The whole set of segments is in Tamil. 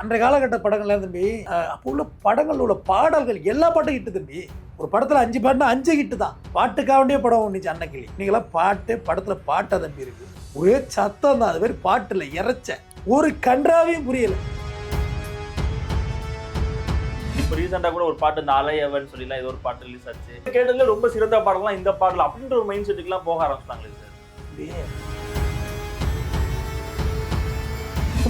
அன்றைய காலகட்ட படங்கள்ல தம்பி அப்போ உள்ள படங்கள் உள்ள பாடல்கள் எல்லா பாட்டும் ஹிட்டு தம்பி. ஒரு படத்துல அஞ்சு பாட்டுனா அஞ்சு ஹிட்டு தான். பாட்டுக்காக வேண்டிய படம் ஒன்றுச்சு அன்னக்கிளி நீங்களாம் பாட்டு படத்துல பாட்டா தம்பி இருக்கு. ஒரே சத்தம் தான். அது மாதிரி பாட்டுல இறைச்ச. ஒரு கன்றாவையும் புரியல. இப்போ ரீசெண்டாக கூட ஒரு பாட்டு இந்த அலையவன் சொல்லிலாம் ஏதோ ஒரு பாட்டு ரிலீஸ் ஆச்சு. கேட்டதுல ரொம்ப சிறந்த பாடலாம் இந்த பாடல் அப்படின்ற ஒரு மைண்ட் செட்டுக்குலாம் போக ஆரம்பிச்சிட்டாங்களே சார்.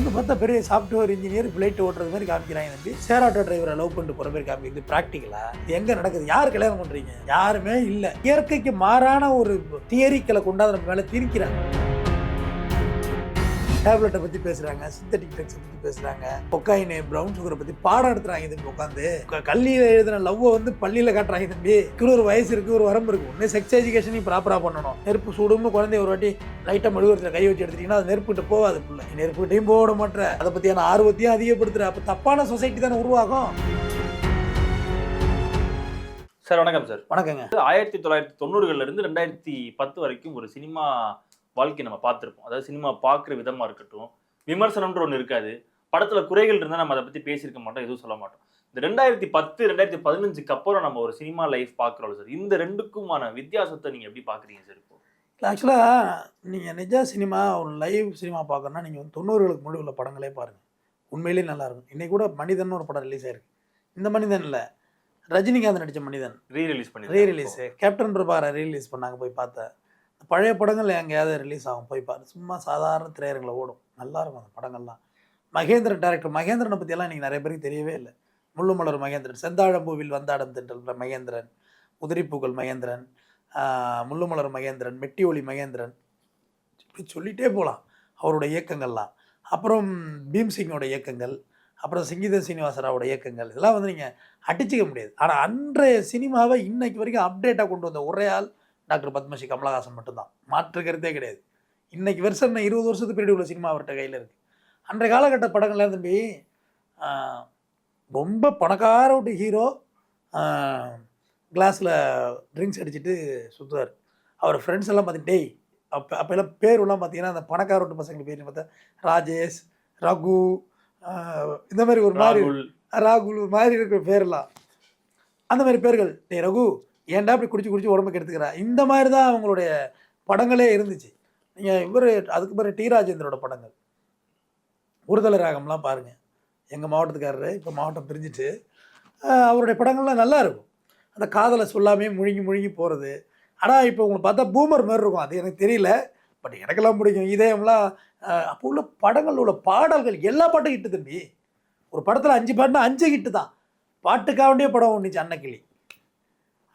ஒன்று பார்த்தா பெரிய சாஃப்ட்வேர் இன்ஜினியர் பிளைட் ஓட்டுறது மாதிரி காமிக்கிறாங்க தம்பி. ஆட்டோ டிரைவரை லவ் பண்ணிட்டு போகிற மாதிரி காமிக்குது. ப்ராக்டிக்கலா எங்கே நடக்குது? யார் கல்யாணம் பண்ணுறீங்க யாருமே இல்லை. இயற்கைக்கு மாறான ஒரு தியரிக்களை கொண்டாந்து நம்ம மேலே திரிக்கிறாங்க டேப்லெட்டை பற்றி பேசுகிறாங்க சிந்தட்டிக் ட்ரக்ஸை பற்றி பேசுகிறாங்க கொக்காயின் ப்ரௌன் சுகரை பற்றி பாடம் எடுத்துறாங்க தம்பி உட்காந்து கல்லியில் எழுதின லவ்வை வந்து பள்ளியில் காட்டுறாங்க தம்பி. இதுக்கு ஒரு வயசு இருக்குது ஒரு வரம்பு இருக்குது ஒன்று செக்ஸ் எஜுகேஷனையும் ப்ராப்பராக பண்ணணும். நெருப்பு சுடும்னு குழந்தைய ஒரு வாட்டி லைட்டாக மெழுகுறதுல கை வச்சு எடுத்துட்டீங்கன்னா அது நெருப்புகிட்ட போகாது பிள்ளை. நெருப்புகிட்டையும் போக விட மாட்டேற அதை பற்றியான ஆர்வத்தையும் அதிகப்படுத்துற. அப்போ தப்பான சொசைட்டி தானே உருவாகும். சார் வணக்கம் சார். வணக்கங்க. ஆயிரத்தி தொள்ளாயிரத்தி தொண்ணூறுகள்ல இருந்து ரெண்டாயிரத்தி பத்து வரைக்கும் ஒரு சினிமா வாழ்க்கை நம்ம பார்த்துருப்போம். அதாவது சினிமா பார்க்குற விதமா இருக்கட்டும் விமர்சனம்ன்ற ஒன்று இருக்காது. படத்துல குறைகள் இருந்தால் நம்ம அதை பத்தி பேசியிருக்க மாட்டோம் எதுவும் சொல்ல மாட்டோம். இந்த ரெண்டாயிரத்தி பத்து ரெண்டாயிரத்தி பதினஞ்சுக்கு அப்புறம் நம்ம ஒரு சினிமா லைஃப் பார்க்குறோம் சார் இந்த ரெண்டுக்குமான வித்தியாசத்தை நீங்க எப்படி பாக்குறீங்க சார் இப்போ? ஆக்சுவலாக நீங்கள் நிஜ சினிமா ஒரு லைவ் சினிமா பார்க்கணுன்னா நீங்கள் வந்து தொண்ணூறுகளுக்கு முன்னாடி உள்ள படங்களே பாருங்கள் உண்மையிலேயே நல்லா இருக்கும். இன்னைக்கு கூட மனிதன் ஒரு படம் ரிலீஸ் ஆயிருக்கு. இந்த மனிதன் இல்லை. ரஜினிகாந்த் நடித்த மனிதன். ரீ ரிலீஸ் பண்ணி ரீ ரிலீஸு கேப்டன் பிரபாரை ரீ ரிலீஸ் பண்ணாங்க போய் பார்த்தேன் பழைய படங்கள் எங்கேயாவது ரிலீஸ் ஆகும். போய் பாரு. சும்மா சாதாரண திரையரங்களை ஓடும். நல்லா இருக்கும் அந்த படங்கள்லாம். மகேந்திரன் டேரக்டர் மகேந்திரனை பற்றியெல்லாம் நீங்கள் நிறைய பேருக்கு தெரியவே இல்லை. முள்ளுமலர் மகேந்திரன் செந்தாழம்பூவில் வந்தாடம் தின்ற மகேந்திரன் உதிரிப்பூக்கள் மகேந்திரன் முள்ளுமலர் மகேந்திரன் மெட்டி ஒளி மகேந்திரன். இப்படி சொல்லிகிட்டே போகலாம் அவரோட இயக்கங்கள்லாம். அப்புறம் பீம்சிங்கோட இயக்கங்கள். அப்புறம் சங்கீத சீனிவாசராவோட இயக்கங்கள். இதெல்லாம் வந்து நீங்கள் அடிச்சிக்க முடியாது. ஆனால் அன்றைய சினிமாவை இன்னைக்கு வரைக்கும் அப்டேட்டாக கொண்டு வந்த ஒரே ஆள் டாக்டர் பத்மஸ்ரீ கமலஹாசன் மட்டும்தான். மாற்று கருத்தே கிடையாது. இன்னைக்கு வருஷம் என்ன இருபது வருஷத்துக்கு பின்னாடி உள்ள சினிமா அவர்கிட்ட கையில் இருக்குது அன்றைய காலகட்ட படங்கள்ல தம்பி ரொம்ப பணக்கார விட்டு ஹீரோ கிளாஸில் ட்ரிங்க்ஸ் அடிச்சுட்டு சுற்றுவார் அவர் ஃப்ரெண்ட்ஸ் எல்லாம் பார்த்து டேய் அப்போ அப்போல்லாம் பேருலாம் பார்த்தீங்கன்னா அந்த பணக்கார விட்டு பசங்களுக்கு பேர் பார்த்தா? ராஜேஷ் ரகு இந்த மாதிரி ஒரு மாதிரி ராகுல். ராகுல் ஒரு மாதிரி இருக்கிற பேர்லாம் அந்த மாதிரி பேர்கள் டேய் ரகு ஏன்டா இப்படி குடிச்சு குடிச்சு உடம்புக்கு எடுத்துக்கிறேன் இந்த மாதிரி தான் அவங்களுடைய படங்களே இருந்துச்சு. நீங்கள் இவர் அதுக்கு பிறகு டி ராஜேந்திரோட படங்கள். ஒருதலை ராகம்லாம் பாருங்கள் எங்கள் மாவட்டத்துக்காரரு இப்போ மாவட்டம் பிரிஞ்சுட்டு அவருடைய படங்கள்லாம் நல்லா இருக்கும். அந்த காதலை சொல்லாமே முழுங்கி முழுங்கி போகிறது ஆனால் இப்போ உங்களை பார்த்தா பூமர் மாதிரி இருக்கும். அது எனக்கு தெரியல. பட் எனக்கெல்லாம் பிடிக்கும். இதயம்லாம் அப்போ உள்ள படங்கள் உள்ள பாடல்கள் எல்லா பாட்டும் ஹிட்டு தம்பி. ஒரு படத்தில் அஞ்சு பாட்டுனா அஞ்சு ஹிட்டு தான். பாட்டுக்காக வேண்டிய படம் ஒன்றுச்சு அன்னக்கிளி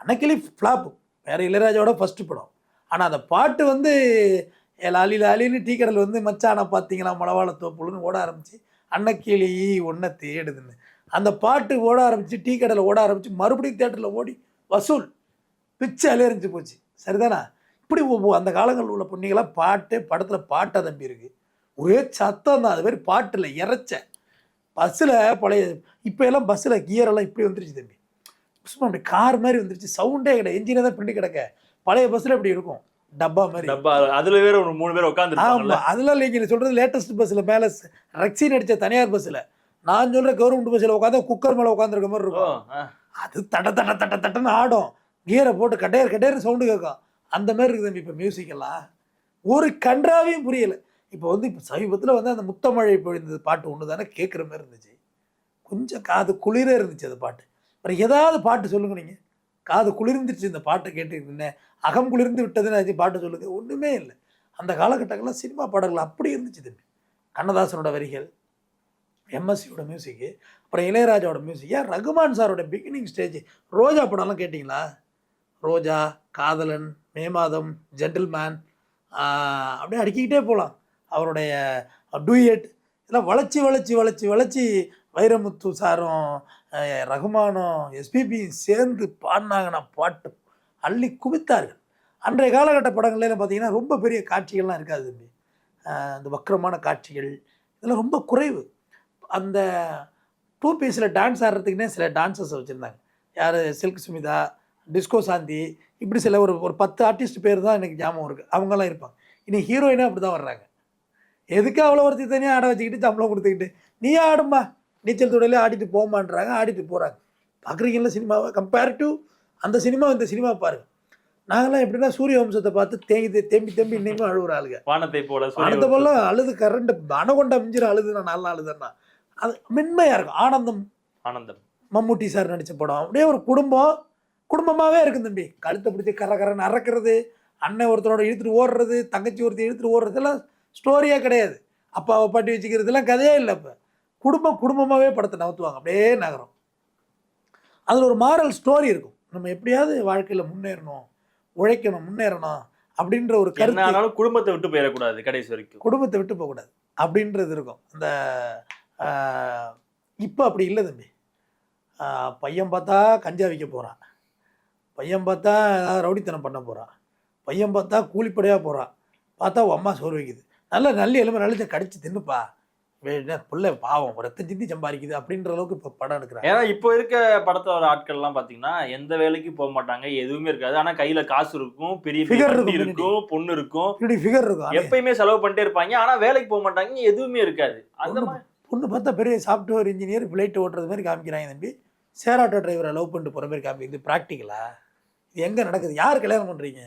அன்னக்கிளி ஃப்ளாப்பு வேறு இளையராஜாவோட ஃபஸ்ட்டு படம். ஆனால் அந்த பாட்டு வந்து ஏ லாலி லாலின்னு டீ வந்து மச்சான பார்த்தீங்களா மலவாள தோப்புலுன்னு ஓட ஆரம்பிச்சு அன்னக்கிளி ஒன்றை தேடுதுன்னு. அந்த பாட்டு ஓட ஆரம்பிச்சு டீ கடையில் ஓட ஆரம்பிச்சு மறுபடியும் தேட்டரில் ஓடி வசூல். பிச்சு அலையறிஞ்சு போச்சு. சரிதானா? இப்படி அந்த காலங்களில் உள்ள பொண்ணுங்களாம் பாட்டு படத்தில் பாட்டாக தம்பி இருக்குது ஒரே சத்தம் தான் அது மாதிரி பாட்டில் இறைச்ச. பஸ்ஸில் பழைய இப்போ எல்லாம் பஸ்ஸில் கியரெல்லாம் இப்படி வந்துருச்சு தம்பி. சும்மா அப்படி கார் மாதிரி வந்துருச்சு. சவுண்டே கிடையாது. என்ஜினே தான் பின்னாடி கிடக்க. பழைய பஸ்ஸில் இப்படி இருக்கும். டப்பா மாதிரி. டப்பா அதுல வேற ஒரு மூணு பேர் உட்காந்துருப்பாங்கல்ல ஆமா. அதெல்லாம் இல்லைங்க நீ சொல்றது லேட்டஸ்ட் பஸ்ஸில் மேலே ரக்ஸின் அடிச்ச தனியார் பஸ்ஸில் நான் சொல்ற கவர்மெண்ட் பஸ்ஸில் உட்காந்து குக்கர் மேலே உட்காந்துருக்க மாதிரி இருக்கும். அது தட தட தட தட்டன்னு ஆடும். கியரை போட்டு கட்டையர் கட்டையர் சவுண்டு கேட்கும். அந்த மாதிரி இருக்குது தம்பி இப்போ மியூசிக் எல்லாம். ஒரு கன்றாவையும் புரியல. இப்போ வந்து இப்போ சமீபத்தில் வந்து அந்த முத்தமழை பொழிந்தது பாட்டு ஒன்று தானே கேட்குற மாதிரி இருந்துச்சு. கொஞ்சம் காது குளிர இருந்துச்சு அந்த பாட்டு. அப்புறம் ஏதாவது பாட்டு சொல்லுங்க நீங்கள் காது குளிர்ந்துருச்சு இந்த பாட்டை கேட்டுக்கிட்டு அகம் குளிர்ந்து விட்டதுன்னு பாட்டு சொல்லுங்க ஒன்றுமே இல்லை. அந்த காலகட்டங்களில் சினிமா பாடல்கள் அப்படி இருந்துச்சு தம்பி கண்ணதாசனோட வரிகள் எம்எஸ்சியோட மியூசிக்கு அப்புறம் இளையராஜாவோட மியூசிக் ஏன் ரகுமான் சாரோட பிகினிங் ஸ்டேஜ் ரோஜா படம்லாம் கேட்டிங்களா? ரோஜா காதலன் மே மாதம் ஜென்டில்மேன் அப்படியே அடுக்கிக்கிட்டே போகலாம் அவருடைய டூயட் இதெல்லாம் வளைச்சி வளைச்சி வளைச்சி வளைச்சி வைரமுத்து சாரும் ரகுமானும் எஸ்பிபியும் சேர்ந்து பாடினாங்கன்னா பாட்டு அள்ளி குவித்தார்கள். அன்றைய காலகட்ட படங்கள்லாம் பார்த்தீங்கன்னா ரொம்ப பெரிய காட்சிகள்லாம் இருக்காது தம்பி. இந்த வக்கரமான காட்சிகள் இதெல்லாம் ரொம்ப குறைவு. அந்த டூ பீஸில் டான்ஸ் ஆடுறதுக்குனே சில டான்ஸர்ஸ் வச்சுருந்தாங்க. யார்? சில்க் சுமிதா டிஸ்கோ சாந்தி இப்படி சில ஒரு ஒரு பத்து ஆர்டிஸ்ட் பேர் தான் எனக்கு ஞாபகம் இருக்குது அவங்கெல்லாம் இருப்பாங்க. இனி ஹீரோயினாக அப்படி தான் வர்றாங்க. எதுக்கு அவ்வளோ ஒருத்தி தனியாக ஆட வச்சுக்கிட்டு சம்பளம் கொடுத்துக்கிட்டு நீ ஆடுமா நீச்சல் துறையிலே ஆடிட்டு போமான்றாங்க ஆடிட்டு போகிறாங்க பார்க்குறீங்களா சினிமாவை கம்பேர் டு அந்த சினிமா இந்த சினிமா பாருங்க. நாங்களாம் எப்படின்னா சூரிய வம்சத்தை பார்த்து தேங்கி தேம்பி தேம்பி இன்னைக்கும் அழுகுற ஆளுங்க. வானத்தை போல அடுத்த போல அழுது கரண்ட் அணகொண்டா மிஞ்சிற அழுது நான் நல்லா அழுதுன்னா அது மென்மையாக இருக்கும். ஆனந்தம். ஆனந்தம். மம்முட்டி சார் நடித்த படம். அப்படியே ஒரு குடும்பம் குடும்பமாகவே இருக்கும் தம்பி. கழுத்தை பிடிச்சி கர கரன்னு அறக்கிறது அண்ணன் ஒருத்தரோட இழுத்துட்டு ஓடுறது தங்கச்சி ஒருத்தர் இழுத்துட்டு ஓடுறதெல்லாம் ஸ்டோரியாக கிடையாது. அப்பாவை பாட்டி வச்சுக்கிறதுலாம் கதையே இல்லை இப்போ குடும்பம் குடும்பமாகவே படத்தை நகர்த்துவாங்க. அப்படியே நகரம். அதில் ஒரு மாரல் ஸ்டோரி இருக்கும். நம்ம எப்படியாவது வாழ்க்கையில் முன்னேறணும் உழைக்கணும் முன்னேறணும் அப்படின்ற ஒரு கருத்து குடும்பத்தை விட்டு போயிடக்கூடாது கடைசி வரைக்கும். குடும்பத்தை விட்டு போகக்கூடாது. அப்படின்றது இருக்கும். அந்த இப்போ அப்படி இல்லை தம்பி. பையன் பார்த்தா கஞ்சா விற்க போகிறான் பையன் பார்த்தா ஏதாவது ரவுடித்தனம் பண்ண போகிறான் பையன் பார்த்தா கூலிப்படையாக போகிறான் பார்த்தா உன் அம்மா சோறு வைக்குது. நல்ல நல்ல எலும்பு நல்ல கடிச்சு தின்னுப்பா. பிள்ளை பாவம் ரத்தம் சிந்தி சம்பாதிக்குது அப்படின்ற அளவுக்கு இப்போ படம் எடுக்கிறாங்க. ஏன்னா இப்போ இருக்க படத்துல வர ஆட்கள் எல்லாம் பாத்தீங்கன்னா எந்த வேலைக்கும் போக மாட்டாங்க எதுவுமே இருக்காது. ஆனா கையில காசு இருக்கும் பெரிய வண்டி இருக்கும் பொண்ணு இருக்கும். இப்படி ஃபிகர் இருக்கும் எப்பயுமே செலவு பண்ணிட்டே இருப்பாங்க. ஆனா வேலைக்கு போக மாட்டாங்க எதுவுமே இருக்காது. அந்த பொண்ணு பார்த்தா பெரிய சாஃப்ட்வேர் இன்ஜினியர் ஃப்ளைட் ஓட்டுறது மாதிரி காமிக்கிறாங்க தம்பி. சேராட்டோ டிரைவரை லவ் பண்ணிட்டு போகிற மாதிரி காமிக்கிறது ப்ராக்டிக்கலா இது எங்கே நடக்குது? யார் கல்யாணம் பண்ணுறீங்க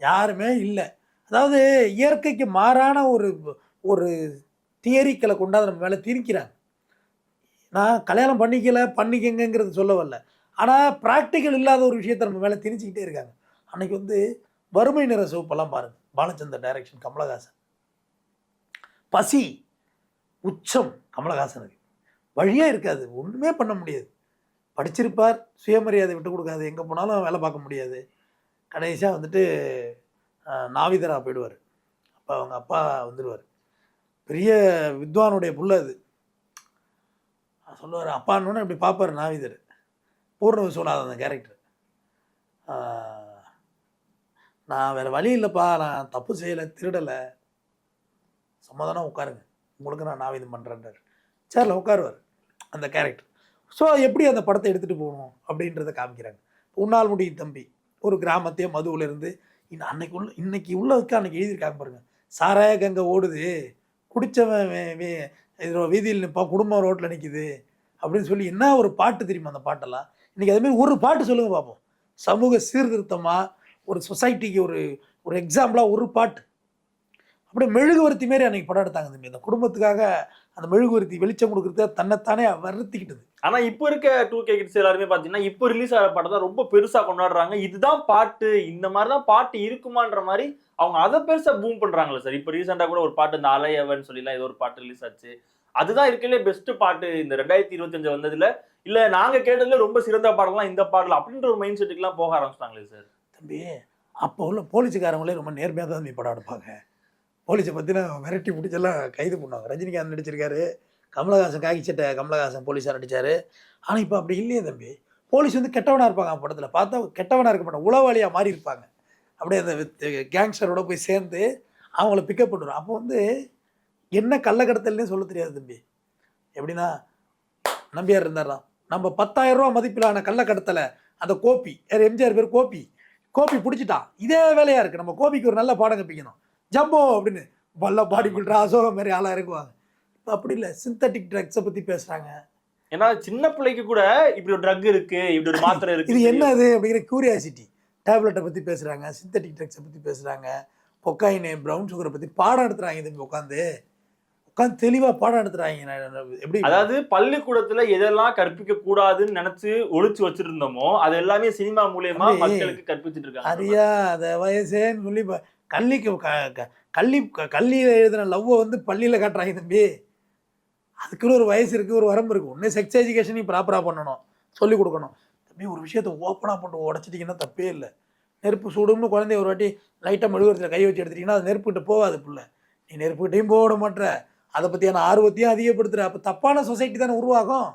யாருமே இல்லை. அதாவது இயற்கைக்கு மாறான ஒரு ஒரு தியரிக்களை கொண்டாந்து நம்ம மேலே திணிக்கிறாங்க. நான் கல்யாணம் பண்ணிக்கல பண்ணிக்கங்கிறது சொல்ல வரல. ஆனால் ப்ராக்டிக்கல் இல்லாத ஒரு விஷயத்தை நம்ம மேலே திணிச்சிக்கிட்டே இருக்காங்க. அன்னைக்கு வந்து வறுமை நிற சிவப்பெல்லாம் பாருங்கள் பாலச்சந்தர் டைரக்ஷன் கமலஹாசன். பசி உச்சம் கமலஹாசனுக்கு வழியாக இருக்காது. ஒன்றுமே பண்ண முடியாது. படிச்சிருப்பார் சுயமரியாதை விட்டு கொடுக்காது. எங்கே போனாலும் வேலை பார்க்க முடியாது. கடைசியாக வந்துட்டு நாவிதரா போயிடுவார். அப்போ அவங்க அப்பா வந்துடுவார். பெரிய வித்வானுடைய புள்ள அது. சொல்லுவார் அப்பான்னு இப்படி பார்ப்பார் நாவிதர். பூர்ண விஸ்வநாதன் அந்த கேரக்டர் நான் வேறு வழி இல்லைப்பா நான் தப்பு செய்யலை திருடலை. சமாதானம் உட்காருங்க. உங்களுக்கு நான் நாவிதம் பண்ணுறேன்றார் சேரில் உட்காருவார் அந்த கேரக்டர் ஸோ எப்படி அந்த படத்தை எடுத்துகிட்டு போகணும்? அப்படின்றத காமிக்கிறாங்க. உன்னால் முடியும் தம்பி. ஒரு கிராமத்தையே மதுவில் இருந்து இன்னும் அன்னைக்கு உள்ள இன்னைக்கு உள்ளதுக்கு அன்னைக்கு எழுதியிருக்காங்க பாருங்கள் சாராய கங்கை ஓடுது. குடித்தவன் வீதியில் நிற்பான் குடும்பம் ரோட்டில் நிற்கிது அப்படின்னு சொல்லி என்ன ஒரு பாட்டு தெரியுமா அந்த பாட்டெல்லாம்? இன்றைக்கி அதுமாரி ஒரு பாட்டு சொல்லுங்கள் பார்ப்போம் சமூக சீர்திருத்தமாக ஒரு சொசைட்டிக்கு ஒரு ஒரு எக்ஸாம்பிளாக ஒரு பாட்டு. அப்படியே மெழுகுவர்த்தி மாரி அன்றைக்கி படம் எடுத்தாங்க தம்பி. அந்த குடும்பத்துக்காக அந்த மெழுகுவர்த்தி வெளிச்சம் கொடுக்குறது தன்னைத்தானே வருத்திக்கிட்டது. ஆனால் இப்போ இருக்க டூ கே கிட்ஸ் எல்லாருமே பார்த்தீங்கன்னா இப்போ ரிலீஸ் ஆகிற தான் ரொம்ப பெருசாக கொண்டாடுறாங்க. இதுதான் பாட்டு இந்த மாதிரி தான் பாட்டு இருக்குமான்ற மாதிரி அவங்க அதை பெருசா பூம் பண்றாங்களே சார் இப்போ ரீசெண்டா கூட ஒரு பாட்டு இந்த அலையவன் சொல்லிலாம் ஏதோ ஒரு பாட்டு ரிலீஸ் ஆச்சு. அதுதான் இருக்கலே பெஸ்ட் பாட்டு. இந்த ரெண்டாயிரத்தி இருபத்தஞ்சு வந்ததுல இல்ல நாங்க கேட்டதுல ரொம்ப சிறந்த பாடலாம் இந்த பாடல அப்படின்ற ஒரு மைண்ட் செட்டுக்குலாம் போக ஆரம்பிச்சிட்டாங்களே சார் தம்பி அப்போ உள்ள போலீஸுக்காரங்களே ரொம்ப நேர்மையாக தான் தம்பி படம் எடுப்பாங்க. போலீஸை பற்றின மிரட்டி பிடிச்செல்லாம் கைது பண்ணுவாங்க. ரஜினிகாந்த் நடிச்சிருக்காரு கமலஹாசன் காகிச்சட்டை கமலஹாசன் போலீஸாக நடித்தார் ஆனால் இப்போ அப்படி இல்லையே தம்பி. போலீஸ் வந்து கெட்டவனாக இருப்பாங்க படத்தில். பார்த்தா கெட்டவனாக இருக்க மாட்டாங்க உளவாளியாக மாறி இருப்பாங்க. அப்படியே அந்த கேங்ஸ்டரோட போய் சேர்ந்து அவங்கள பிக்கப் பண்ணுறோம் அப்போ வந்து என்ன கள்ளக்கடத்தல்னே சொல்ல தெரியாது தம்பி. எப்படின்னா நம்பியார் இருந்தாராம் நம்ம பத்தாயிரம் ரூபா மதிப்பிலான கள்ளக்கடத்தலை அந்த கோப்பி யார் எம்ஜிஆர் பேர் கோப்பி கோப்பி பிடிச்சிட்டான். இதே வேலையாக இருக்குது நம்ம கோபிக்கு ஒரு நல்ல பாடம் கற்பிக்கணும் ஜம்போ அப்படின்னு வல்ல பாடி பில்டர் அசோகம் மாதிரி ஆளாக இருக்குவாங்க. இப்போ அப்படி இல்லை. சிந்தட்டிக் ட்ரக்ஸை பற்றி பேசுகிறாங்க ஏன்னா சின்ன பிள்ளைக்கு கூட இப்படி ஒரு ட்ரக் இருக்கு இப்படி ஒரு மாத்திரை இருக்கு இது என்னது அப்படிங்கிற கியூரியாசிட்டி டேப்லெட்டை பற்றி பேசுகிறாங்க சிந்தட்டிக் ட்ரக்ஸை பற்றி பேசுகிறாங்க கொக்காயின் ப்ரௌன் சுகரை பற்றி பாடம் எடுத்துறாங்க தம்பி உட்காந்து உட்காந்து தெளிவாக பாடம் எடுத்துறாங்க எப்படி அதாவது பள்ளிக்கூடத்துல எதெல்லாம் கற்பிக்க கூடாதுன்னு நினைச்சு ஒளிச்சு வச்சிருந்தோமோ அது எல்லாமே சினிமா மூலியமா மக்களுக்கு கற்பிச்சிட்டு இருக்காங்க அறியாத வயசேன்னு சொல்லி இப்ப கல்லிக்கு க- க- கள்ளி க- கல்லியில் எழுதின லவ்வை வந்து பள்ளியில் காட்டுறாங்க தம்பி. அதுக்குன்னு ஒரு வயசு இருக்குது ஒரு வரம்பு இருக்குது ஒன்று செக்ஸ் எஜுகேஷனையும் ப்ராப்பராக பண்ணணும். சொல்லிக் கொடுக்கணும். தம்பி ஒரு விஷயத்தை ஓப்பனாக போட்டு உடச்சிட்டிங்கன்னா தப்பே இல்லை. நெருப்பு சுடும்னு குழந்தைய ஒரு வாட்டி லைட்டாக மெழுகுவரத்தில் கை வச்சு எடுத்துட்டிங்கன்னா அது நெருப்புக்கிட்ட போகாது பிள்ளை. நீ நெருப்புக்கிட்டையும் போட மாட்ற அதை பற்றியான ஆர்வத்தையும் அதிகப்படுத்துகிற அப்போ தப்பான சொசைட்டி தானே உருவாகும்.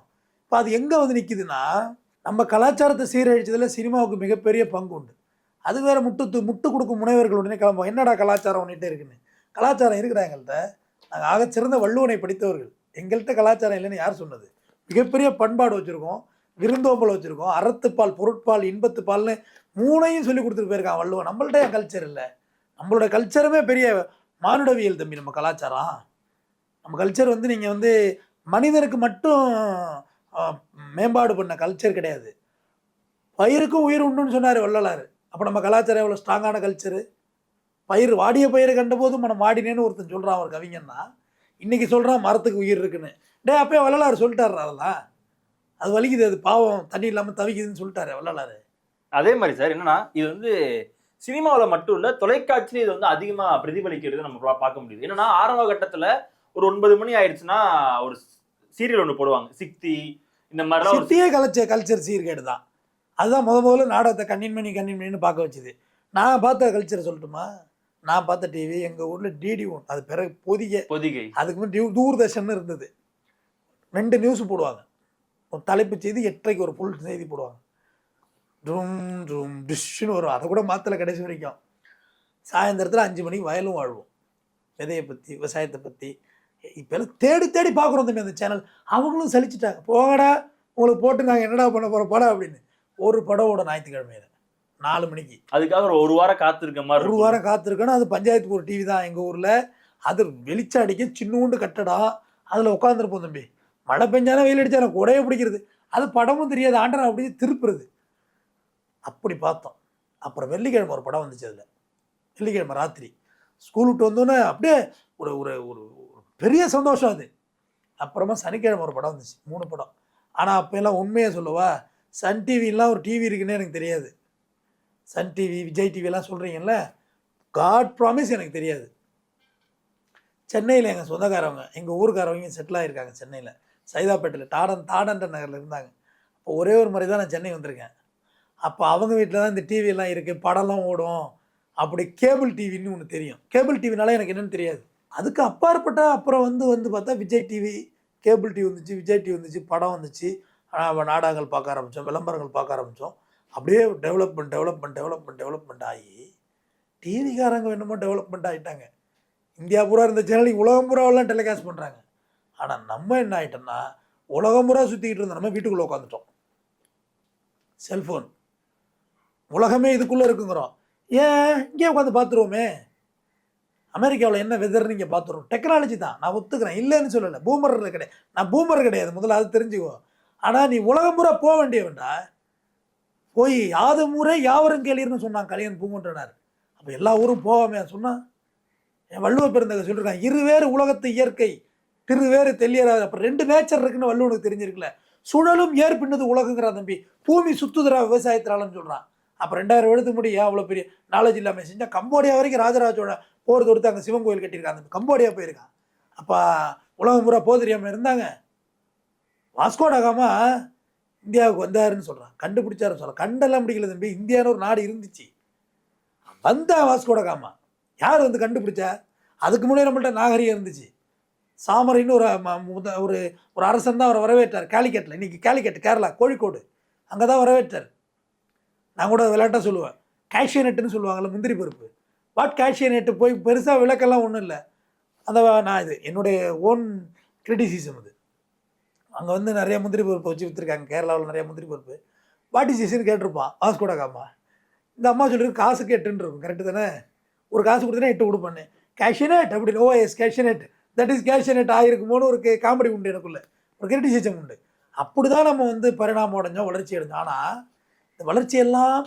இப்போ அது எங்கே வந்து நிற்கிதுன்னா நம்ம கலாச்சாரத்தை சீரழிச்சதில் சினிமாவுக்கு மிகப்பெரிய பங்கு உண்டு. அது வேறு முட்டு முட்டு கொடுக்கும் முனைவர்கள் உடனே கிளம்புவோம் என்னடா கலாச்சாரம் உன்னிட்ட இருக்குன்னு. கலாச்சாரம் இருக்கிற எங்கள்கிட்ட நாங்கள் ஆகச்சிறந்த வள்ளுவனை படித்தவர்கள். எங்கள்கிட்ட கலாச்சாரம் இல்லைன்னு யார் சொன்னது? மிகப்பெரிய பண்பாடு வச்சுருக்கோம். விருந்தோம்பல் வச்சுருக்கோம். அறத்துப்பால் பொருட்பால் இன்பத்துப்பால்னு மூணையும் சொல்லி கொடுத்துட்டு போயிருக்கான் வள்ளுவன். நம்மள்ட்ட கல்ச்சர் இல்லை. நம்மளோட கல்ச்சருமே பெரிய மானுடவியல் தம்பி நம்ம கலாச்சாரம். நம்ம கல்ச்சர் வந்து நீங்கள் வந்து மனிதனுக்கு மட்டும் மேம்பாடு பண்ண கல்ச்சர் கிடையாது. பயிருக்கும் உயிர் உண்டுன்னு சொன்னார் வள்ளலார். அப்போ நம்ம கலாச்சாரம் எவ்வளோ ஸ்ட்ராங்கான கல்ச்சரு பயிர் வாடிய பயிரை கண்டபோது மனம் வாடினேன்னு ஒருத்தன் சொல்கிறான் ஒரு கவிஞன்னா இன்றைக்கி சொல்கிறான் மரத்துக்கு உயிர் இருக்குன்னு. டே அப்போயே வள்ளலார் சொல்லிட்டாரு அதெல்லாம். அது வலிக்குது அது பாவம். தண்ணி இல்லாமல் தவிக்குதுன்னு சொல்லிட்டாரு வள்ளலார். அதே மாதிரி சார் என்னன்னா இது வந்து சினிமாவில் மட்டும் இல்ல தொலைக்காட்சியில இது வந்து அதிகமா பிரதிபலிக்கிறது நம்ம பார்க்க முடியுது. என்னன்னா ஆரம்ப கட்டத்துல ஒரு ஒன்பது மணி ஆயிடுச்சுன்னா ஒரு சீரியல் ஒன்று போடுவாங்க. சிக்தி இந்த ஒரு சித்தியே கல்ச்சர் கல்ச்சர் சீர்கேடு தான். அதுதான் முத முதல்ல நாடகத்தை கண்ணின்மணி கண்ணின்மணின்னு பார்க்க வச்சுது. நான் பார்த்த கல்ச்சரை சொல்லட்டுமா? நான் பார்த்த டிவி எங்கள் ஊரில் டிடி ஒன் அது பிறகு பொதிகை. பொதிகை. அதுக்கு முன்னாடி தூர்தர்ஷன் இருந்தது. ரெண்டு நியூஸ் போடுவாங்க. ஒரு தலைப்பு செய்தி எட்டரைக்கு ஒரு ஃபுல் செய்தி போடுவாங்க. ட்ரும் ட்ரும் டிஷ்ஷுன்னு வரும். அதை கூட மாத்தல கடைசி வரைக்கும். சாயந்தரத்தில் அஞ்சு மணிக்கு வயலும் வாழ்வோம். விதையை பற்றி விவசாயத்தை பற்றி இப்போ எல்லாம் தேடி தேடி பார்க்குறோம் தம்பி அந்த சேனல் அவங்களும் சலிச்சிட்டாங்க. போங்கடா உங்களுக்கு போட்டு நாங்கள் என்னடா பண்ண போகிறோம் படம் அப்படின்னு. ஒரு படம் ஓட ஞாயிற்றுக்கிழமையில நாலு மணிக்கு. அதுக்காக ஒரு ஒரு வாரம் காத்திருக்க மாதிரி ஒரு. வாரம் காத்திருக்கணும். அது பஞ்சாயத்து ஒரு டிவி தான் எங்கள் ஊரில். அது வெளிச்சம் அடிக்க சின்னூண்டு கட்டடம் அதில் உட்காந்துருப்போம் தம்பி. மழை பெஞ்சாலும் வெயில் அடித்தாலும் கூடையே பிடிக்கிறது. அது படமும் தெரியாது. ஆண்டனை அப்படியே திருப்புறது. அப்படி பார்த்தோம். அப்புறம் வெள்ளிக்கிழமை ஒரு படம் வந்துச்சு அதில். வெள்ளிக்கிழமை ராத்திரி. ஸ்கூல் விட்டு வந்தோன்னே அப்படியே ஒரு ஒரு ஒரு பெரிய சந்தோஷம் அது. அப்புறமா சனிக்கிழமை ஒரு படம் வந்துச்சு. மூணு படம். ஆனால் அப்போ எல்லாம் உண்மையை சொல்லவா? சன் டிவிலாம் ஒரு டிவி இருக்குன்னு எனக்கு தெரியாது. சன் டிவி விஜய் டிவிலாம் சொல்கிறீங்கல்ல காட் ப்ராமிஸ் எனக்கு தெரியாது. சென்னையில் எங்கள் சொந்தக்காரவங்க எங்கள் ஊருக்காரவங்க செட்டில் ஆகிருக்காங்க சென்னையில். சைதாப்பேட்டையில் டாடன் தாடன்ற நகரில் இருந்தாங்க. அப்போ ஒரே ஒரு முறை தான் நான் சென்னை வந்திருக்கேன். அப்போ அவங்க வீட்டில் தான் இந்த டிவியெல்லாம் இருக்குது படம்லாம் ஓடும். அப்படி கேபிள் டிவின்னு ஒன்று தெரியும். கேபிள் டிவினால எனக்கு என்னென்னு தெரியாது. அதுக்கு அப்பாற்பட்ட அப்புறம் வந்து வந்து பார்த்தா விஜய் டிவி கேபிள் டிவி வந்துச்சு விஜய் டிவி வந்துச்சு படம் வந்துச்சு. நாடகங்கள் பார்க்க ஆரம்பித்தோம் விளம்பரங்கள் பார்க்க ஆரம்பித்தோம் அப்படியே டெவலப்மெண்ட் டெவலப்மெண்ட் டெவலப்மெண்ட் டெவலப்மெண்ட் ஆகி டிவிக்காரங்க என்னமோ டெவலப்மெண்ட் ஆகிட்டாங்க இந்தியா பூரா இருந்த சேனல் உலகம் பூராவெல்லாம் டெலிகாஸ்ட் பண்ணுறாங்க ஆனால் நம்ம என்ன ஆகிட்டோம்னா உலகம் முறை சுற்றிக்கிட்டு இருந்த நம்ம வீட்டுக்குள்ளே உட்காந்துட்டோம் செல்ஃபோன் உலகமே இதுக்குள்ளே இருக்குங்கிறோம். ஏன்? இங்கே உட்காந்து பார்த்துருவோமே அமெரிக்காவில் என்ன வெதர்னு இங்கே பார்த்துருவோம் டெக்னாலஜி தான். நான் ஒத்துக்கிறேன். இல்லைன்னு சொல்லலை. பூமர் கிடையாது நான் பூமர் கிடையாது. முதல்ல அது தெரிஞ்சுக்கோ. ஆனால் நீ உலகம் பூரா போக வேண்டியவன்டா. போய் யாது முறை யாவரும் கேளீர்னு சொன்னான் கலியன் பூங்குன்றனார். அப்போ எல்லா ஊரும் போகாமே சொன்னான். என் வள்ளுவ பெருந்தக சொல்லியிருக்கான் இருவேறு உலகத்து இயற்கை திருவேறு தெளியராது. அப்போ ரெண்டு நேச்சர் இருக்குன்னு வள்ளுவனுக்கு தெரிஞ்சிருக்குல்ல. சுழலும் ஏர் பின்னது தம்பி. பூமி சுத்துதுரா விவசாயத்தினாலன்னு சொல்கிறான் அப்போ ரெண்டாயிரம் எழுத்து முடி அவ்வளோ பெரிய நாலேஜ் இல்லாமல் செஞ்சால் கம்போடியா வரைக்கும் ராஜராஜோட போர் தொடுத்து அங்கே சிவன் கோயில் கட்டியிருக்காங்க தம்பி. கம்போடியா போயிருக்கான். அப்போ உலகம் பூரா போக தெரியாமல் இருந்தாங்க வாஸ்கோடகாமா இந்தியாவுக்கு வந்தாருன்னு சொல்கிறான் கண்டுபிடிச்சாருன்னு சொல்கிறான் கண்டெல்லாம் பிடிக்கல தம்பி. இந்தியான்னு ஒரு நாடு இருந்துச்சு. வந்தா வாஸ்கோடகாமா யார் வந்து கண்டுபிடிச்சா? அதுக்கு முன்னாடி நம்மள்ட்ட நாகரிகம் இருந்துச்சு. சாமரின்னு ஒரு ஒரு ஒரு அரசன் தான் அவரை வரவேற்றார். கேலிக்கட்டில். இன்றைக்கி கேலிக்கட் கேரளா கோழிக்கோடு. அங்கே தான் வரவேற்றார். நான் கூட விளையாட்டாக சொல்லுவேன். கேஷியநெட்டுன்னு சொல்லுவாங்கல்ல முந்திரி பருப்பு. வாட் கேஷியநெட்டு போய் பெருசாக விளக்கெல்லாம் ஒன்றும் இல்லை. அந்த நான் இது என்னுடைய ஓன் கிரிட்டிசிசம் இது அங்கே வந்து நிறைய முந்திரி பருப்பு வச்சு விற்றுருக்காங்க கேரளாவில் நிறைய முந்திரி பருப்பு. வாட்டி சீசன் கேட்டிருப்பான். காசு காமா. இந்த அம்மா சொல்லிருக்கு காசு கேட்டுன்னு இருக்கும் கரெக்டு தானே? ஒரு காசு கொடுத்தனா எட்டு கொடுப்பேன்னு. கேஷியனேட் அப்படின்னு ஓ எஸ் கேஷியனேட் தட் இஸ் கேஷனேட் ஆகிருக்குமோன்னு ஒரு காமெடி உண்டு எனக்குள்ள. ஒரு கிரிட்டிசிசம் உண்டு. அப்படி தான் நம்ம வந்து பரிணாமம் அடைஞ்சோம் வளர்ச்சி அடைஞ்சோம். ஆனால் இந்த வளர்ச்சியெல்லாம்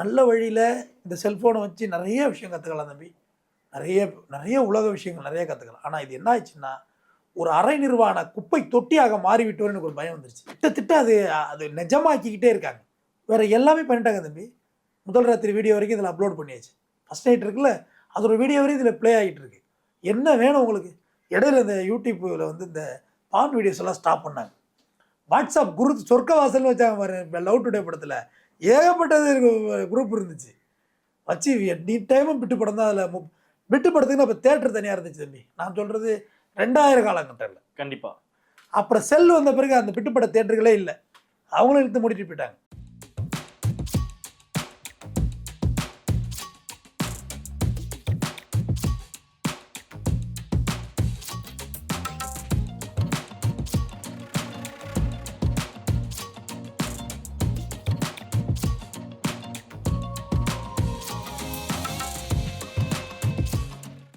நல்ல வழியில் இந்த செல்ஃபோனை வச்சு நிறைய விஷயம் கற்றுக்கலாம் தம்பி. நிறைய நிறைய உலக விஷயங்கள் நிறைய கற்றுக்கலாம் ஆனால் இது என்ன ஆச்சுன்னா ஒரு அரை நிர்வாண குப்பை தொட்டியாக மாறிவிட்டோன்னு எனக்கு ஒரு பயம் வந்துருச்சு. திட்டத்திட்ட அது அது நிஜமாக்கிக்கிட்டே இருக்காங்க. வேறு எல்லாமே பண்ணிட்டாங்க தம்பி. முதல் ராத்திரி வீடியோ வரைக்கும் இதில் அப்லோட் பண்ணியாச்சு. ஃபஸ்ட் நைட் இருக்குல்ல அதோட வீடியோ வரைக்கும் இதில் ப்ளே ஆகிட்டு இருக்கு. என்ன வேணும் உங்களுக்கு? இடையில இந்த யூடியூப்பில் வந்து இந்த பான் வீடியோஸ் எல்லாம் ஸ்டாப் பண்ணாங்க. வாட்ஸ்அப் குரு சொர்க்க வாசல்னு வச்சாங்க பாரு லவ் டுடே படத்தில். ஏகப்பட்டது குரூப் இருந்துச்சு. வச்சு நீ டைமும் பிட்டு படம் தான் அதில் பிட்டு படத்துக்கு அப்போ தேட்டர் தனியாக இருந்துச்சு தம்பி. நான் சொல்கிறது ரெண்டாயிரம் காலங்கட்டத்தில். கண்டிப்பா. அப்புறம் செல் வந்த பிறகு அந்த பிட்டுப்பட தேட்டர்களே இல்லை. அவங்களும் இழுத்து மூடிட்டு போயிட்டாங்க.